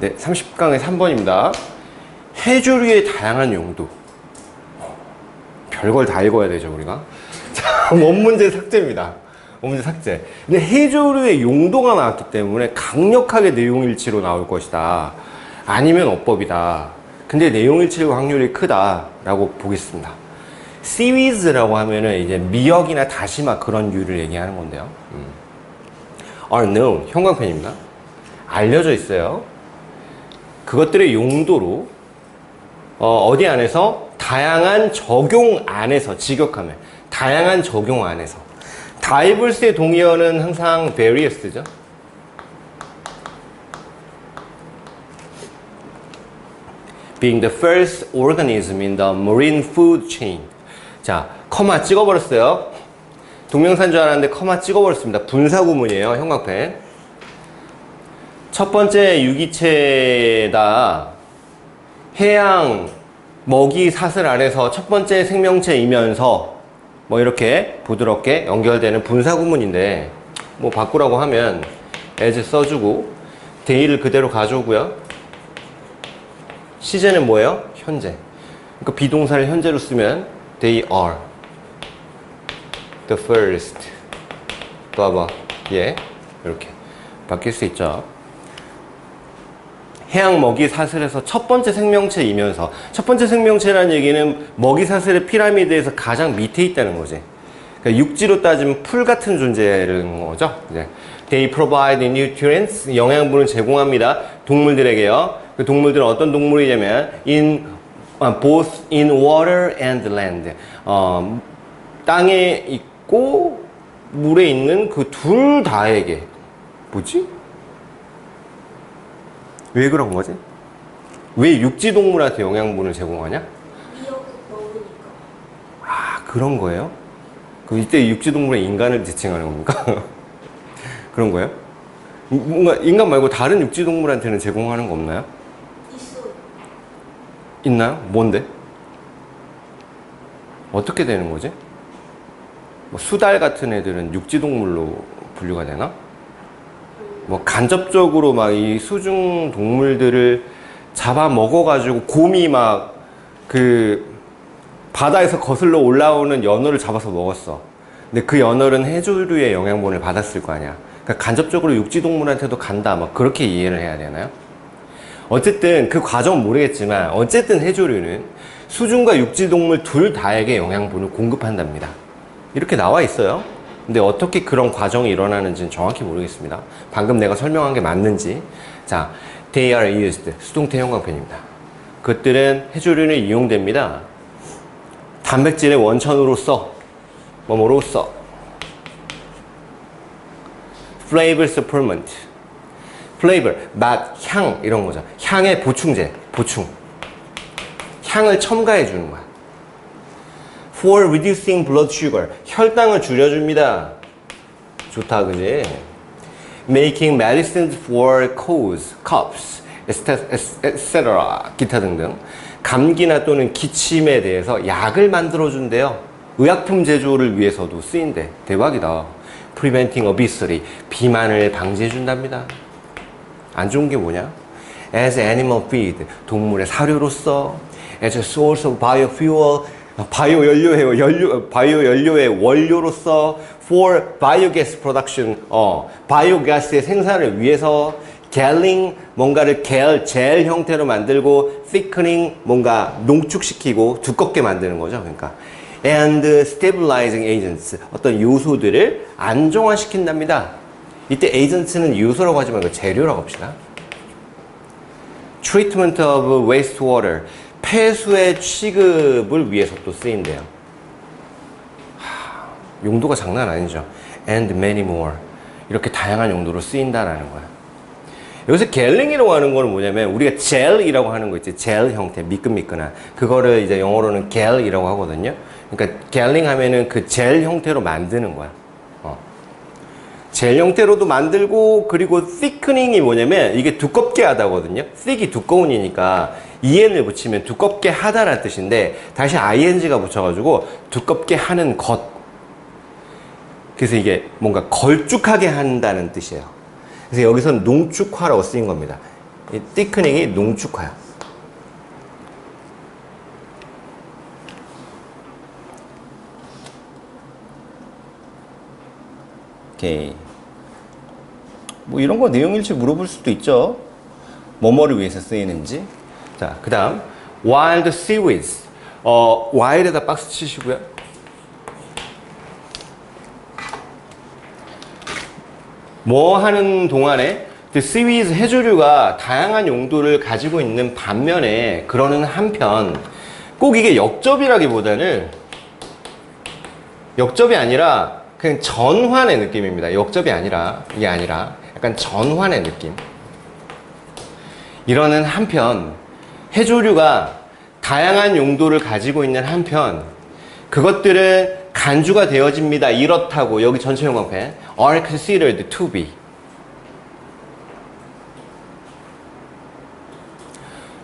네, 30강의 3번입니다. 해조류의 다양한 용도. 별걸 다 읽어야 되죠, 우리가. 자, 원문제 삭제입니다. 원문제 삭제. 근데 해조류의 용도가 나왔기 때문에 강력하게 내용일치로 나올 것이다. 아니면 어법이다. 근데 내용일치의 확률이 크다라고 보겠습니다. seaweeds라고 하면은 이제 미역이나 다시마 그런 류를 얘기하는 건데요. 음. are known 형광펜입니다. 알려져 있어요. 그것들의 용도로 어, 디 안에서 다양한 적용 안에서 직역하면 다양한 적용 안에서 diverse의 동의어는 항상 various죠. being the first organism in the marine food chain. 자, 커마 찍어버렸어요. 동명사인 줄 알았는데 커마 찍어버렸습니다. 분사구문이에요, 형광펜. 첫 번째 유기체다. 해양 먹이 사슬 안에서 첫 번째 생명체이면서 뭐 이렇게 부드럽게 연결되는 분사구문인데 뭐 바꾸라고 하면 as 써주고 데이를 그대로 가져오고요. 시제는 뭐예요? 현재. 그러니까 비동사를 현재로 쓰면 they are the first 봐봐 예 이렇게 바뀔 수 있죠. 해양 먹이 사슬에서 첫 번째 생명체이면서 첫 번째 생명체라는 얘기는 먹이 사슬의 피라미드에서 가장 밑에 있다는 거지. 그러니까 육지로 따지면 풀 같은 존재라는 거죠. 이제 they provide nutrients 영양분을 제공합니다. 동물들에게요. 그 동물들은 어떤 동물이냐면 in 아, both in water and land. 어, 땅에 있고 물에 있는 그 둘 다에게 뭐지? 왜 그런 거지? 왜 육지 동물한테 영양분을 제공하냐? 아 그런 거예요? 그 이때 육지 동물의 인간을 지칭하는 겁니까? 그런 거예요? 뭔가 인간 말고 다른 육지 동물한테는 제공하는 거 없나요? 있어. 있나요? 뭔데? 어떻게 되는 거지? 뭐 수달 같은 애들은 육지 동물로 분류가 되나? 뭐 간접적으로 막 이 수중 동물들을 잡아 먹어가지고 곰이 막 그 바다에서 거슬러 올라오는 연어를 잡아서 먹었어. 근데 그 연어는 해조류의 영양분을 받았을 거 아니야. 그러니까 간접적으로 육지 동물한테도 간다. 막 그렇게 이해를 해야 되나요? 어쨌든 그 과정은 모르겠지만 어쨌든 해조류는 수중과 육지 동물 둘 다에게 영양분을 공급한답니다. 이렇게 나와 있어요. 근데 어떻게 그런 과정이 일어나는지는 정확히 모르겠습니다. 방금 내가 설명한 게 맞는지. 자, they are used. 수동태 형광펜입니다. 그것들은 해조류는 이용됩니다. 단백질의 원천으로서, 뭐뭐로써. flavor supplement. flavor, 맛, 향, 이런 거죠. 향의 보충제, 보충. 향을 첨가해 주는 거야. For reducing blood sugar. 혈당을 줄여줍니다. 좋다, 그지? making medicines for colds, coughs, etc. 기타 등등. 감기나 또는 기침에 대해서 약을 만들어준대요. 의약품 제조를 위해서도 쓰인대. 대박이다. preventing obesity. 비만을 방지해준답니다. 안 좋은 게 뭐냐? As animal feed, 동물의 사료로서, as a source of biofuel, 바이오 연료의 연료, 바이오 연료의 원료로서, for biogas production, 어, 바이오가스의 생산을 위해서, gelling, 뭔가를 겔, 젤 형태로 만들고, thickening, 뭔가 농축시키고 두껍게 만드는 거죠. 그러니까. and stabilizing agents, 어떤 요소들을 안정화시킨답니다. 이때 agents는 요소라고 하지 말고 재료라고 합시다. treatment of wastewater, 폐수의 취급을 위해서 또 쓰인대요. 하, 용도가 장난 아니죠. and many more. 이렇게 다양한 용도로 쓰인다라는 거야. 여기서 겔링이라고 하는 거는 뭐냐면 우리가 젤이라고 하는 거 있지 젤 형태 미끈미끈한 그거를 이제 영어로는 겔이라고 하거든요. 그러니까 겔링 하면은 그 젤 형태로 만드는 거야. 어. 젤 형태로도 만들고 그리고 thickening이 뭐냐면 이게 두껍게 하다거든요. thick이 두꺼운이니까 en을 붙이면 두껍게 하다라는 뜻인데 다시 ing가 붙여가지고 두껍게 하는 것. 그래서 이게 뭔가 걸쭉하게 한다는 뜻이에요. 그래서 여기서는 농축화라고 쓰인 겁니다. 이 thickening이 농축하여. 오케이. 뭐 이런 거 내용일지 물어볼 수도 있죠. 뭐뭐를 위해서 쓰이는지. 자, 그 다음 wild seaweeds. 어, wild에다 박스 치시고요. 뭐 하는 동안에 그 seaweeds 해조류가 다양한 용도를 가지고 있는 반면에 그러는 한편 꼭 이게 역접이라기보다는 역접이 아니라 그냥 전환의 느낌입니다. 역접이 아니라 이게 아니라 약간 전환의 느낌. 이러는 한편 해조류가 다양한 용도를 가지고 있는 한편 그것들은 간주가 되어집니다. 이렇다고 여기 전체 용광펜 are considered to be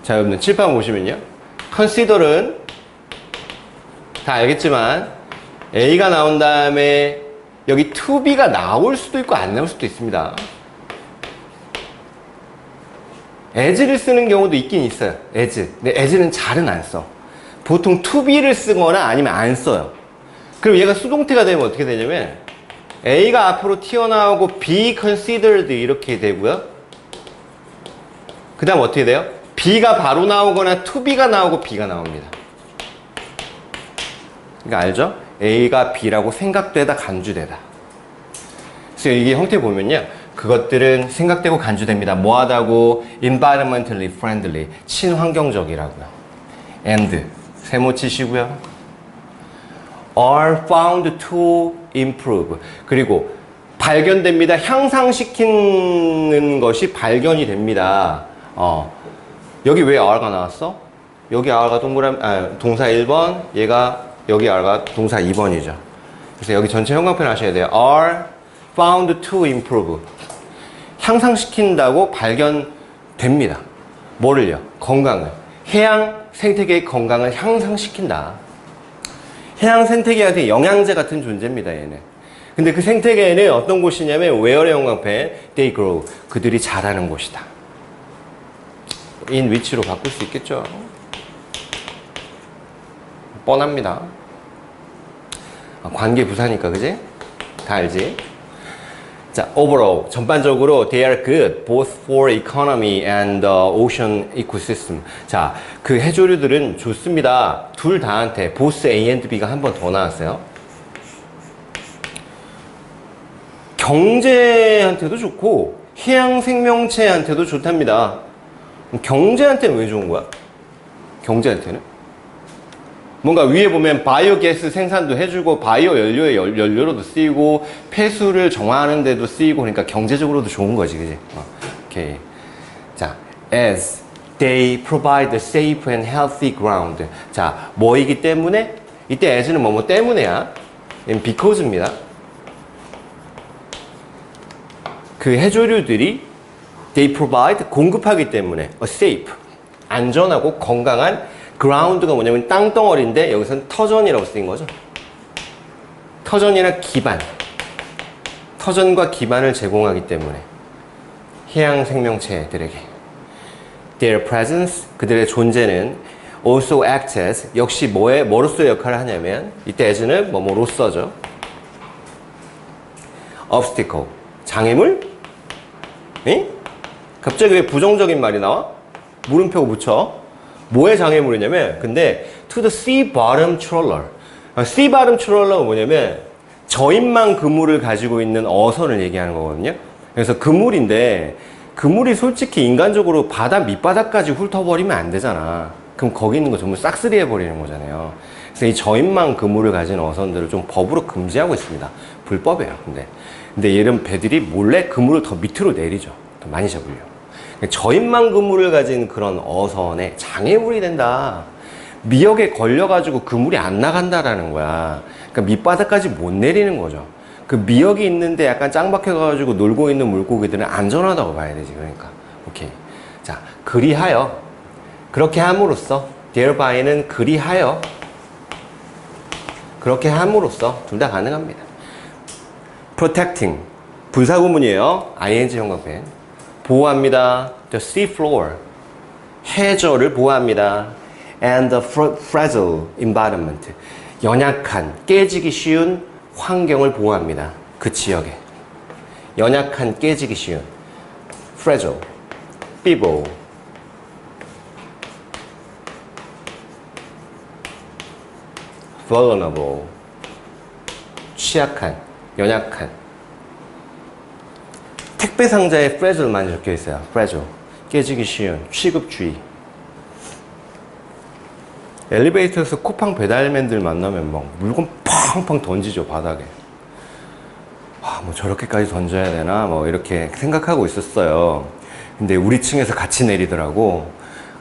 자 여러분들 칠판 보시면요 consider은 다 알겠지만 A가 나온 다음에 여기 to be가 나올 수도 있고 안 나올 수도 있습니다. As를 쓰는 경우도 있긴 있어요. as. 근데 as는 잘은 안 써. 보통 to be를 쓰거나 아니면 안 써요. 그럼 얘가 수동태가 되면 어떻게 되냐면 A가 앞으로 튀어나오고 be considered 이렇게 되고요. 그 다음 어떻게 돼요? B가 바로 나오거나 to be가 나오고 B가 나옵니다. 그러니까 알죠? A가 B라고 생각되다 간주되다. 그래서 이게 형태 보면요. 그것들은 생각되고 간주됩니다. 뭐하다고? environmentally friendly. 친환경적이라고요. and. 세모 치시고요. are found to improve. 그리고 발견됩니다. 향상시키는 것이 발견이 됩니다. 어. 여기 왜 are가 나왔어? 여기 are가 동그라미, 아, 동사 1번, 얘가 여기 are가 동사 2번이죠. 그래서 여기 전체 형광펜 하셔야 돼요. are found to improve. 향상시킨다고 발견됩니다. 뭐를요? 건강을. 해양 생태계의 건강을 향상시킨다. 해양 생태계가 되게 영양제 같은 존재입니다, 얘는. 근데 그 생태계에는 어떤 곳이냐면, 웨어의 형광펜, they grow. 그들이 자라는 곳이다. in which로 바꿀 수 있겠죠. 뻔합니다. 아, 관계 부사니까, 그지? 다 알지? 자, overall 전반적으로 they are good both for economy and the ocean ecosystem. 자, 그 해조류들은 좋습니다. 둘 다한테 both A and B가 한 번 더 나왔어요. 경제한테도 좋고 해양 생명체한테도 좋답니다. 경제한테는 왜 좋은 거야? 경제한테는? 뭔가 위에 보면 바이오가스 생산도 해주고 바이오 연료의 열- 연료로도 쓰이고 폐수를 정화하는 데도 쓰이고 그러니까 경제적으로도 좋은 거지 그지? 어, 오케이. 자 as they provide safe and healthy ground. 자 뭐이기 때문에? 이때 as는 뭐뭐 때문에야? because입니다. 그 해조류들이 they provide 공급하기 때문에 a safe 안전하고 건강한 ground가 뭐냐면 땅덩어리인데 여기서는 터전이라고 쓰인 거죠. 터전이나 기반. 터전과 기반을 제공하기 때문에 해양 생명체들에게 their presence 그들의 존재는 also acts as 역시 뭐에 뭐로서의 역할을 하냐면 이때 as는 뭐뭐로서죠. obstacle 장애물? 응? 갑자기 왜 부정적인 말이 나와? 물음표 붙여. 뭐의 장애물이냐면, 근데 to the sea bottom trawler. 아, sea bottom trawler가 뭐냐면 저인만 그물을 가지고 있는 어선을 얘기하는 거거든요. 그래서 그물인데 그물이 솔직히 인간적으로 바다 밑바닥까지 훑어버리면 안 되잖아. 그럼 거기 있는 거 전부 싹쓸이 해버리는 거잖아요. 그래서 이 저인만 그물을 가진 어선들을 좀 법으로 금지하고 있습니다. 불법이에요. 근데 근데 이런 배들이 몰래 그물을 더 밑으로 내리죠. 더 많이 잡으려고. 저인만 그물을 가진 그런 어선에 장애물이 된다. 미역에 걸려가지고 그물이 안 나간다라는 거야. 그러니까 밑바닥까지 못 내리는 거죠. 그 미역이 있는데 약간 짱 박혀가지고 놀고 있는 물고기들은 안전하다고 봐야 되지. 그러니까. 오케이. 자, 그리하여. 그렇게 함으로써, thereby,는 그리하여. 그렇게 함으로써 둘 다 가능합니다. protecting. 분사구문이에요. ing 형광펜. 보호합니다. the sea floor. 해저를 보호합니다. and the fra- fragile environment. 연약한, 깨지기 쉬운 환경을 보호합니다. 그 지역에. 연약한, 깨지기 쉬운. fragile, feeble. vulnerable. 취약한, 연약한. 택배 상자에 fragile 많이 적혀 있어요. fragile. 깨지기 쉬운, 취급주의. 엘리베이터에서 쿠팡 배달맨들 만나면 막 물건 팡팡 던지죠, 바닥에. 와, 뭐 저렇게까지 던져야 되나? 뭐 이렇게 생각하고 있었어요. 근데 우리 층에서 같이 내리더라고.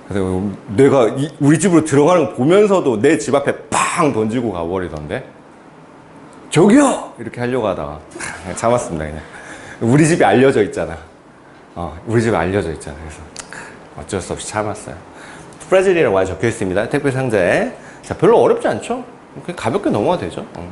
그래서 내가 이- 우리 집으로 들어가는 거 보면서도 내 집 앞에 팡 던지고 가버리던데. 저기요! 이렇게 하려고 하다가 그냥 참았습니다, 그냥. 우리 집이 알려져 있잖아. 어, 우리 집에 알려져 있잖아. 그래서 어쩔 수 없이 참았어요. 많이 적혀 있습니다. 택배 상자에. 자, 별로 어렵지 않죠? 가볍게 넘어가 되죠. 어.